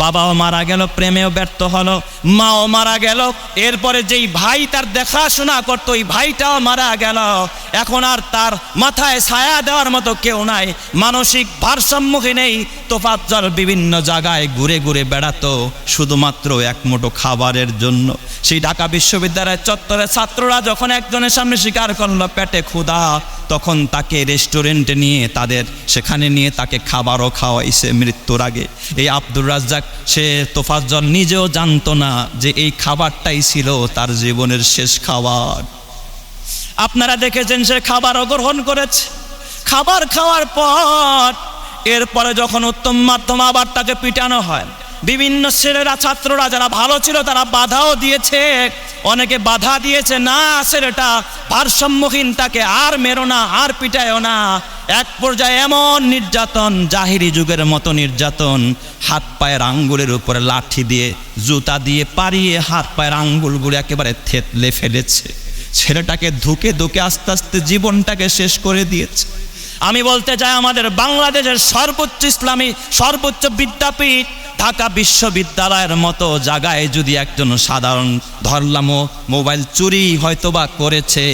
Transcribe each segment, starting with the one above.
বাবাও মারা গেল, প্রেমেও ব্যর্থ হলো, মাও মারা গেল। এরপরে যেই ভাই তার দেখাশোনা করত, ওই ভাইটাও মারা গেল। এখন আর তার মাথায় ছায়া দেওয়ার মতো কেউ নাই, মানসিক ভারসাম্যহীন নেই তোফাজ্জল বিভিন্ন জায়গায় ঘুরে ঘুরে বেড়াতো, শুধুমাত্র এক মুঠো খাবারের জন্য। সেই ঢাকা বিশ্ববিদ্যালয়ের চত্বরে ছাত্ররা যখন একজনের সামনে স্বীকার করল পেটে ক্ষুধা, তখন তাকে রেস্টুরেন্টে নিয়ে তাদের, সেখানে নিয়ে তাকে খাবারও খাওয়াইছে মৃত্যুর আগে। এই আব্দুর রাজ্জাক, সে তোফাজ্জল নিজেও জানতো না যে এই খাবারটাই ছিল তার জীবনের শেষ খাবার। আপনারা দেখেছেন সে খাবারও গ্রহণ করেছে। খাবার খাওয়ার পর এরপরে যখন উত্তম মাধ্যম আবার তাকে পিটানো হয়, বিভিন্ন ছেলেরা, ছাত্ররা যারা ভালো ছিল, তারা বাধাও দিয়েছে। অনেকে বাধা দিয়েছে, না, ছেলেটা ভারসাম্যহীন, তাকে আর মেরো না, আর পিটায়ও না। এক পর্যায়ে এমন নির্যাতন, জাহিরি যুগের মতো নির্যাতন, হাত পায়ের আঙ্গুলের উপরে লাঠি দিয়ে, জুতা দিয়ে পারিয়ে হাত পায়ের আঙ্গুলগুলো একেবারে থেতলে ফেলেছে। ছেলেটাকে ধুকে ধুকে আস্তে আস্তে জীবনটাকে শেষ করে দিয়েছে। আমি বলতে চাই আমাদের বাংলাদেশের সর্বোচ্চ ইসলামী সর্বোচ্চ বিদ্যাপীঠ ঢাকা বিশ্ববিদ্যালয়ের মতো জায়গায় যদি একজন সাধারণ ধরলামও মোবাইল চুরি হয়তোবা করেছে,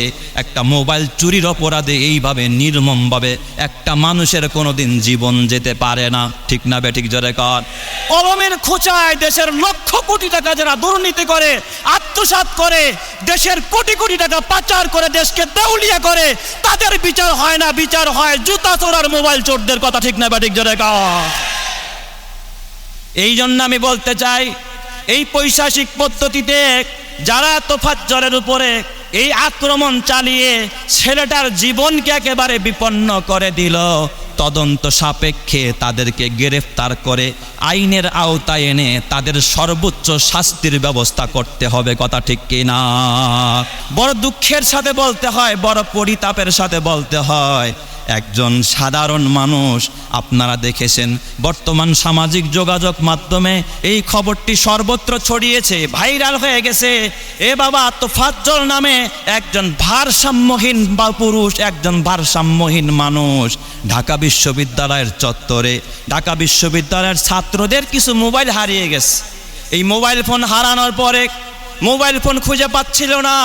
একটা মোবাইল চুরির অপরাধে এইভাবে নির্মমভাবে একটা মানুষের কোনোদিন জীবন যেতে পারে না। ঠিক না বে ঠিক জোরে কর। কলমের খোঁচায় দেশের লক্ষ কোটি টাকা যারা দুর্নীতি করে, আত্মসাৎ করে, দেশের কোটি কোটি টাকা পাচার করে, দেশকে দেউলিয়া করে, তাদের বিচার হয় না, বিচার হয় জুতা চোরার মোবাইল চোরদের কথা। ঠিক না বে ঠিক জোরে কর। এই জন্য আমি বলতে চাই, এই পৈশাসিক পদ্ধতিতে যারা তোফাজ্জলের উপরে এই আক্রমণ চালিয়ে ছেলেটার জীবনকে একেবারে বিপন্ন করে দিল, তদন্ত সাপেক্ষে তাদেরকে গ্রেফতার করে আইনের আওতায় এনে তাদের সর্বোচ্চ শাস্তির ব্যবস্থা করতে হবে, কথা ঠিক কিনা বড় দুঃখের সাথে বলতে হয়, বড় পরিতাপের সাথে বলতে হয়। একজন সাধারণ মানুষ, আপনারা দেখেছেন, বর্তমান সামাজিক যোগাযোগ মাধ্যমে এই খবরটি সর্বত্র ছড়িয়েছে, ভাইরাল হয়ে গেছে। এ বাবা তোফাজ্জল নামে একজন ভারসাম্যহীন বা পুরুষ, একজন ভারসাম্যহীন মানুষ। ঢাকা বিশ্ববিদ্যালয়ের চত্বরে, ঢাকা বিশ্ববিদ্যালয়ের ছাত্রদের কিছু মোবাইল হারিয়ে গেছে। এই মোবাইল ফোন হারানোর পরে মোবাইল ফোন খুঁজে পাচ্ছিল না।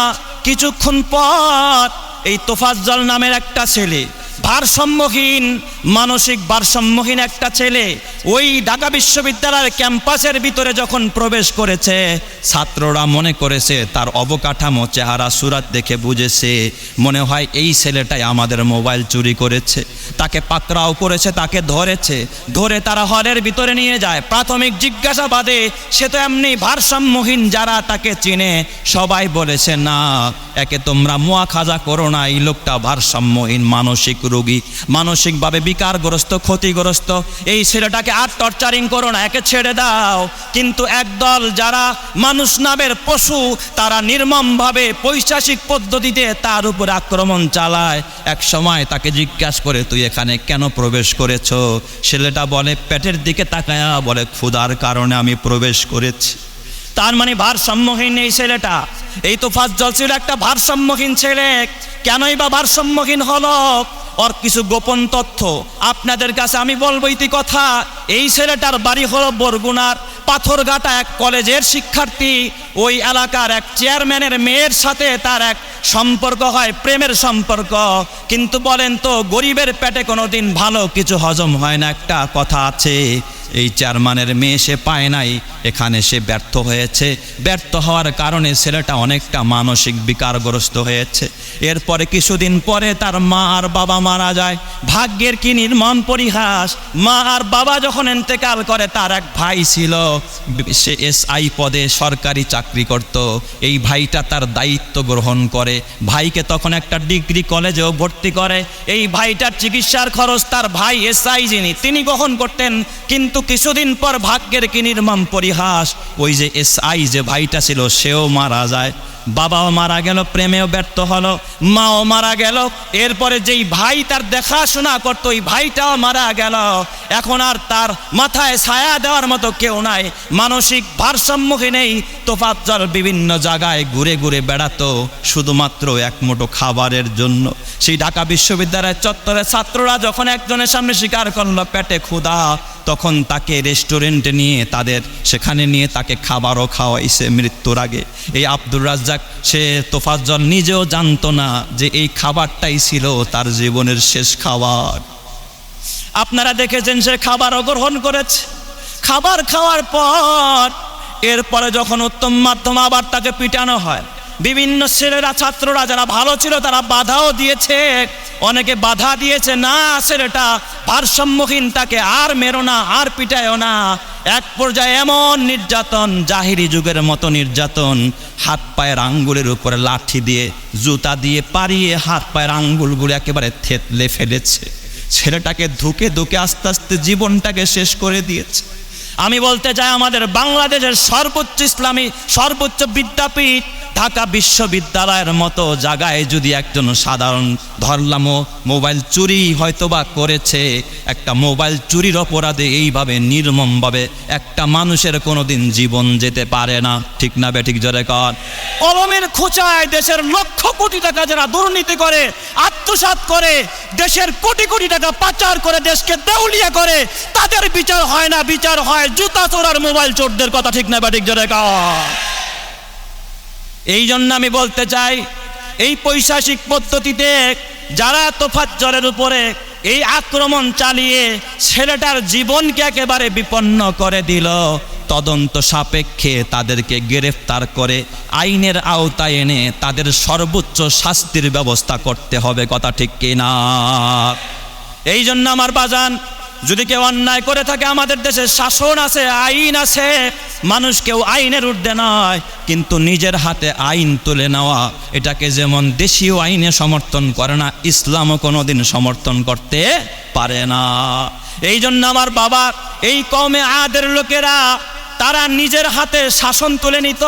কিছুক্ষণ পর এই তোফাজ্জল নামের একটা ছেলে ভারসাম্যহীন মানসিক ভারসাম্যহীন একটা ছেলে ওই ঢাকা বিশ্ববিদ্যালয়ের ক্যাম্পাসের ভিতরে যখন প্রবেশ করেছে, ছাত্ররা মনে করেছে তার অবকাঠামো, চেহারা, সুরাত দেখে বুঝেছে। মনে হয় এই ছেলেটাই আমাদের মোবাইল চুরি করেছে। তাকে পাকড়াও করেছে, তাকে ধরেছে। ধরে তারা হলের ভিতরে নিয়ে যায়। প্রাথমিক জিজ্ঞাসাবাদে সে তো এমনি ভারসাম্যহীন যারা তাকে চিনে, সবাই বলেছে, না, একে তোমরা মোয়া খাজা করো না, এই লোকটা ভারসাম্যহীন, মানসিক রোগী। মানসিকভাবে বিকারগ্রস্ত ক্ষতিগ্রস্ত। এই ছেলেটাকে আর টর্চারিং করো না, একে ছেড়ে দাও। কিন্তু একদল যারা মানুষ নামের পশু, তারা নির্মমভাবে পৈশাসিক পদ্ধতিতে তার উপর আক্রমণ চালায়। এক সময় তাকে জিজ্ঞাসা করে, তুই এখানে কেন প্রবেশ করেছ? ছেলেটা বলে, পেটের দিকে তাকায়া বলে, ক্ষুধার কারণে আমি প্রবেশ করেছি তার মানে ভারসাম্যহীন এই ছেলেটা। এই তো ফাজ্জল ছিল একটা ভারসাম্যহীন ছেলে। কেনই বা ভারসাম্যহীন হল? ওর কিছু গোপন তথ্য। আপনাদের কাছে আমি বলব ইতি কথা। এই ছেলেটার বাড়ি হলো বরগুনার পাথরঘাটা এক কলেজের শিক্ষার্থী। ওই এলাকার এক চেয়ারম্যানের মেয়ের সাথে তার এক সম্পর্ক হয়, প্রেমের সম্পর্ক। কিন্তু বলেন তো, গরিবের পেটে কোনো দিন ভালো কিছু হজম হয় না। একটা কথা আছে। এই চেয়ারম্যানের মেয়ে সে পায় নাই। এখানে সে ব্যর্থ হয়েছে। ব্যর্থ হওয়ার কারণে ছেলেটা অনেকটা মানসিক বিকারগ্রস্ত হয়েছে। এরপরে কিছুদিন পরে তার মা আর বাবা মারা যায়। ভাগ্যের কি নির্মম পরিহাস। মা আর বাবা যখন এন্তেকাল করে, তার এক ভাই ছিল। সে এস আই পদে সরকারি চাকরি করত। এই ভাইটা তার দায়িত্ব গ্রহণ করে। ভাইকে তখন একটা ডিগ্রি কলেজেও ভর্তি করে। এই ভাইটার চিকিৎসার খরচ তার ভাই এস আই যিনি, তিনি গ্রহণ করতেন। কিন্তু কিছুদিন পর ভাগ্যের কি নির্মম পরিহাস? ওই যে এস আই যে ভাইটা ছিল, সেও মারা যায়। বাবাও মারা গেল, প্রেমেও ব্যর্থ হলো, মাও মারা গেল। এরপরে যেই ভাই তার দেখাশোনা করতো, ওই ভাইটাও মারা গেল। এখন আর তার মাথায় ছায়া দেওয়ার মতো কেউ নাই। মানসিক ভারসাম্যহীন নেই। তোফাজ্জল বিভিন্ন জায়গায় ঘুরে ঘুরে বেড়াতো, শুধুমাত্র এক মুঠো খাবারের জন্য। সেই ঢাকা বিশ্ববিদ্যালয়ের চত্বরে ছাত্ররা যখন একজনের সামনে স্বীকার করল, পেটে ক্ষুধা তখন তাকে রেস্টুরেন্টে নিয়ে তাদের, সেখানে নিয়ে তাকে খাবারও খাওয়াইছে মৃত্যুর আগে। এই আব্দুর রাজ্জাক, সে তোফাজ্জল নিজেও জানতো না যে এই খাবারটাই ছিল তার জীবনের শেষ খাবার। আপনারা দেখেছেন সে খাবারও গ্রহণ করেছে। খাবার খাওয়ার পর, এরপরে যখন উত্তম মাধ্যম আবার তাকে পিটানো হয়, বিভিন্ন ছেলেরা, ছাত্ররা যারা ভালো ছিল তারা বাধাও দিয়েছে। অনেকে বাধা দিয়েছে, না ছেলেটা ভারসাম্যহীন, তাকে আর মেরো না, আর পিটায়ও না। এক পর্যায়ে এমন নির্যাতন, জাহিরি যুগের মতো নির্যাতন, হাত পায়ের আঙ্গুলের উপরে লাঠি দিয়ে, জুতা দিয়ে পারিয়ে হাত পায়ের আঙ্গুলগুলো একেবারে থেতলে ফেলেছে। ছেলেটাকে ধুকে ধুকে আস্তে আস্তে জীবনটাকে শেষ করে দিয়েছে। আমি বলতে চাই, আমাদের বাংলাদেশের সর্বোচ্চ ইসলামী, সর্বোচ্চ বিদ্যাপীঠ ঢাকা বিশ্ববিদ্যালয়ের মতো জায়গায় যদি একজন সাধারণ ধরলামও মোবাইল চুরি হয়তোবা করেছে, একটা মোবাইল চুরির অপরাধে এইভাবে নির্মমভাবে একটা মানুষের কোনোদিন জীবন যেতে পারে না। ঠিক না বেঠিক জোরে কর। কলমের খোঁচায় দেশের লক্ষ কোটি টাকা যারা দুর্নীতি করে, আত্মসাৎ করে, দেশের কোটি কোটি টাকা পাচার করে, দেশকে দেউলিয়া করে, তাদের বিচার হয় না, বিচার হয় জুতা চোরার মোবাইল চোরদের কথা। ঠিক না বেঠিক জোরে কর। এই জন্য আমি বলতে চাই, এই পৈশাসিক পদ্ধতিতে যারা তোফাজ্জলের উপরে এই আক্রমণ চালিয়ে ছেলেটার জীবনকে একেবারে বিপন্ন করে দিল, তদন্ত সাপেক্ষে তাদেরকে গ্রেফতার করে আইনের আওতায় এনে তাদের সর্বোচ্চ শাস্তির ব্যবস্থা করতে হবে, কথা ঠিক কিনা? এই জন্য আমার বাজান যদি কেউ অন্যায় করে থাকে, আমাদের দেশে শাসন আছে, আইন আছে, মানুষ কেউ আইনের ঊর্ধ্বে নয়, কিন্তু নিজের হাতে আইন তুলে নেওয়া, এটাকে যেমন দেশীয় আইনে সমর্থন করে না, ইসলামও কোনোদিন সমর্থন করতে পারে না। এই জন্য আমার বাবা, এই কমে আদের লোকেরা, তারা নিজের হাতে শাসন তুলে নিত।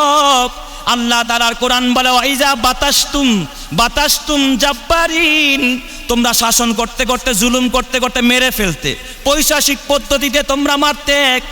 আল্লাহ তালার কোরআন বলে ওয়াইজা বাতাসতুম বাতাসতুম জাব্বারিন। তোমরা শাসন করতে করতে, জুলুম করতে করতে মেরে ফেলতে। পৈশাসিক পদ্ধতিতে তোমরা মারতে এক।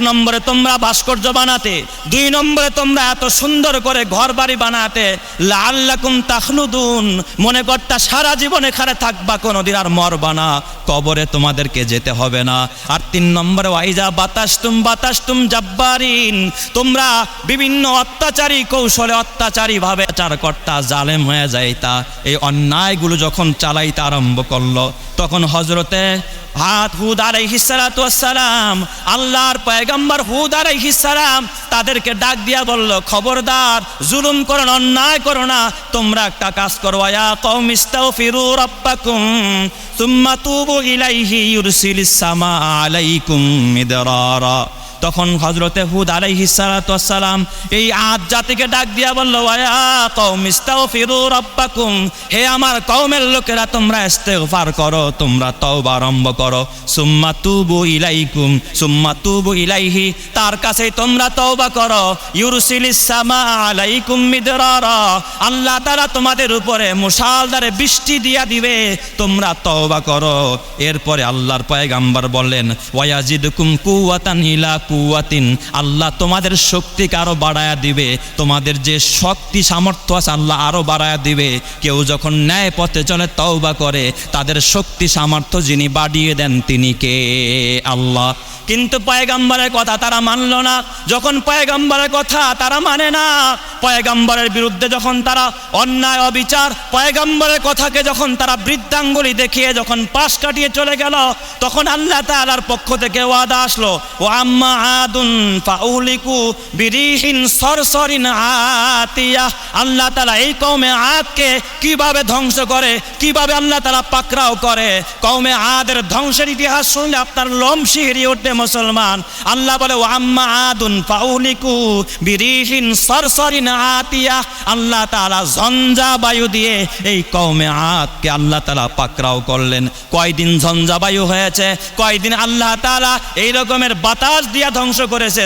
নম্বরে তোমরা ভাস্কর্য বানাতে। দুই নম্বরে তোমরা এত সুন্দর করে ঘর বাড়ি বানাতে। লাল্লাকুম তাখলুদুন মনে করতা, সারা জীবন এখানে থাকবা, কোনোদিন আর মরবা না। কবরে তোমাদেরকে যেতে হবে না। আর তিন নম্বরে, ওয়াইজা বাতাসতুম বাতাসতুম জাব্বারিন। তোমরা বিভিন্ন অত্যাচারী কৌশলে অত্যাচারী ভাবে চার কর্তা জালেম হয়ে যাইতা এই অন্যায়গুলো যখন চালাইতে আরম্ভ করল তখন হজরতে হাত হুদ আলাইহিসালাম আল্লাহর পয়গম্বর হুদ আলাইহিসালাম তাদেরকে ডাক দিয়া বলল খবরদার জুলুম করো না, অন্যায় করো না তোমরা একটা কাজ করো আয়া কওম ইস্তাগফিরু রাব্বাকুম সুম্মা তুবু ইলাইহি ইউরসিলিস সামা আলাইকুম মিদরারা। তখন হজরতে হুদ আলাইহি সালাম এই আদ জাতিকে ডাক দিয়া বলল রাব্বাকুম। হে আমার কওমের লোকেরা, তোমরা ইস্তেগফার করো, তোমরা তওবা আরম্ভ করো। সুম্মা তুবু ইলাইকুম, সুম্মা তুবু ইলাইহি। তার কাছে তোমরা তওবা করো। ইউরসিলিস সামা আলাইকুম মিদরারা। আল্লাহ তাআলা তোমাদের উপরে মুষালধারে বৃষ্টি দিয়া দিবে। তোমরা তওবা করো। এরপরে আল্লাহর পয়গাম্বর বললেন ওয়াজিদুকুম কুওয়াতান ইলা কুওয়াতিন আল্লাহ তোমাদের শক্তিকে আরও বাড়ায়া দিবে। তোমাদের যে শক্তি সামর্থ্য আছে আল্লাহ আরও বাড়ায়া দিবে। কেউ যখন ন্যায় পথে চলে, তওবা করে, তাদের শক্তি সামর্থ্য যিনি বাড়িয়ে দেন, তিনি কে? আল্লাহ। কিন্তু পয়গাম্বরের কথা তারা মানল না। যখন পয়গাম্বরের কথা তারা মানে না, পয়গাম্বরের বিরুদ্ধে যখন তারা অন্যায়, অবিচার, পয়গাম্বরের কথাকে যখন তারা বৃদ্ধাঙ্গুলি দেখিয়ে যখন পাশ কাটিয়ে চলে গেল, তখন আল্লাহ তাআলার পক্ষ থেকে ওয়াদা আসলো, ও আম্মা আদুন ফাউলিকু বিরিহিন সরসরিন আতিয়া। আল্লাহ তাআলা এই কওমে আদকে কীভাবে ধ্বংস করে, কীভাবে আল্লাহ পাকরাও করে? কওমে আদের ধ্বংসের ইতিহাস শুনলে আপনার শিহরি উঠবে মুসলমান। আল্লাহ বলে ও আম্মা আদুন ফাউলিকু বিরিহিন সরসরিন আতিয়া। আল্লাহ তাআলা ঝঞ্ঝা বায়ু দিয়ে এই কওমে আদকে আল্লাহ তাআলা পাকরাও করলেন। কয়দিন ঝঞ্ঝা বায়ু হয়েছে? কয়দিন আল্লাহ তাআলা এই রকমের বাতাস দিয়ে দিয়া ধ্বংস করেছে।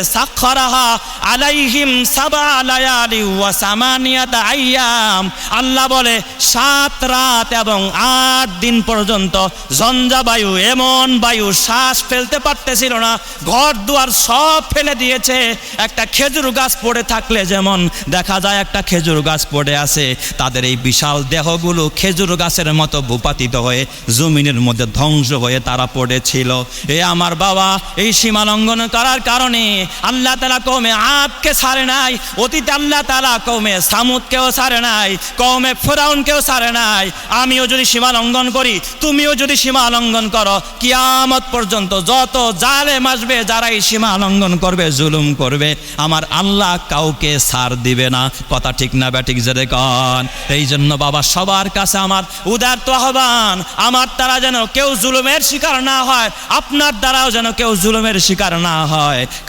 আইয়াম। আল্লাহ বলে, সাত রাত এবং আট দিন পর্যন্ত ঝঞ্ঝা বায়ু এমন বায়ু শ্বাস ফেলতে পারতেছিল না। ঘর দুয়ার সব ফেলে দিয়েছে। একটা খেজুর গাছ পড়ে থাকলে যেমন দেখা যায়, একটা খেজুর গাছ পড়ে আছে। তাদের এই বিশাল দেহগুলো খেজুর গাছের মতো ভূপাতিত হয়ে জমিনের মধ্যে ধ্বংস হয়ে তারা পড়েছিল। এ আমার বাবা, এই সীমা লঙ্ঘন করার কারণে আল্লাহ তালা কৌমে আদকে ছাড়ে নাই, অতীতে আল্লাহ তালা কৌমে সামুদকেও ছাড়ে নাই কৌমে ফেরাউনকেও ছাড়ে নাই। আমিও যদি সীমা লঙ্ঘন করি, তুমিও যদি সীমা লঙ্ঘন করো, কিয়ামত পর্যন্ত যত জালেম আসবে যারা এই সীমা লঙ্ঘন করবে, জুলুম করবে, আমার আল্লাহ কাউকে সার দিবে না। কথা ঠিক না ব্যাটিক জেরে কন। এই জন্য বাবা, সবার কাছে আমার উদার তো আহ্বান, আমার তারা যেন কেউ জুলুমের শিকার না হয়, আপনার দ্বারাও যেন কেউ জুলুমের শিকার না হয়।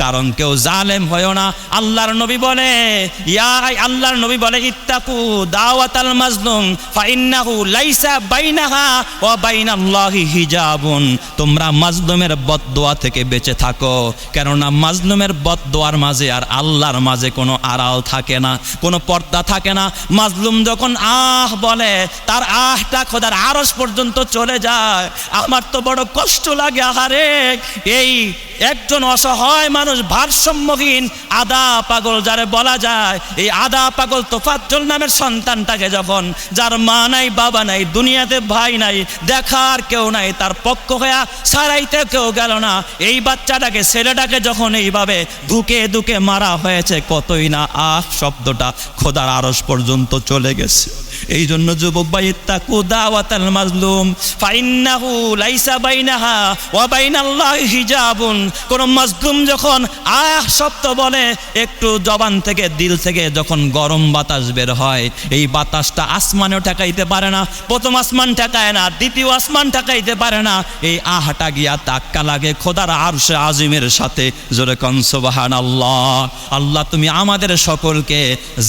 কারণ কেউ জালেম হয়েও না। আল্লাহর নবী বলে, ইয়া আল্লাহর নবী বলে, ইত্তাকু দাওয়াতাল মাজলুম ফাইন্নাহু লাইসা বাইনাহা ওয়া বাইনাল্লাহি হিজাবুন। তোমরা মাজলুমের বদদোয়া থেকে বেঁচে থাকো, কেননা মাজলুমের বদদোয়ার মাঝে আর আল্লাহর মাঝে কোনো আড়াল থাকে না, কোনো পর্দা থাকে না। মাজলুম যখন আহ বলে, তার আহটা খোদার আরস পর্যন্ত চলে যায়। আমার তো বড় কষ্ট লাগে, আহারে, এই একজন অসহায় মানুষ ভারসাম্যহীন আদা পাগল, যারে বলা যায় এই আদা পাগল তোফাজ্জল নামের সন্তানটাকে যখন, যার মা নাই, বাবা নাই, দুনিয়াতে ভাই নাই, দেখার কেউ নাই, তার পক্ষ হয়ে সারাইতে কেউ গেল না, এই বাচ্চাটাকে, ছেলেটাকে যখন এইভাবে ধুকে ধুকে মারা হয়েছে, কতই না আহ শব্দটা খোদার আরস পর্যন্ত চলে গেছে। এই জন্য যুবক ভাই, ইত্তাকু দাওয়াতাল মাজলুম। ফাইন্নাহু লাইসা বাইনাহা ওয়া বাইনাল্লাহি হিজাবুন। কোন মাজলুম যখন আহ শব্দ বলে, একটু জবান থেকে, দিল থেকে যখন গরম বাতাস বের হয়, এই বাতাসটা আসমানেও ঠেকাইতে পারে না, প্রথম আসমান ঠেকায় না, দ্বিতীয় আসমান ঠেকাইতে পারে না। এই আহাটা গিয়া তাক্কা লাগে খোদার আরশে আজিমের সাথে, জোরে কনসবাহান আল্লাহ আল্লাহ তুমি আমাদের সকলকে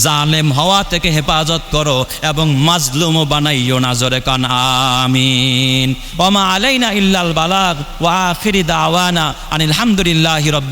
জালেম হওয়া থেকে হেফাজত করো এবং মাজলুম বানাইও না, জোরে কান, আমিন। ওমা আলাইনা ইল্লাল বালাগ, ওয়া আখিরি দাওয়ানা, আনিল হামদুলিল্লাহি রব্বিল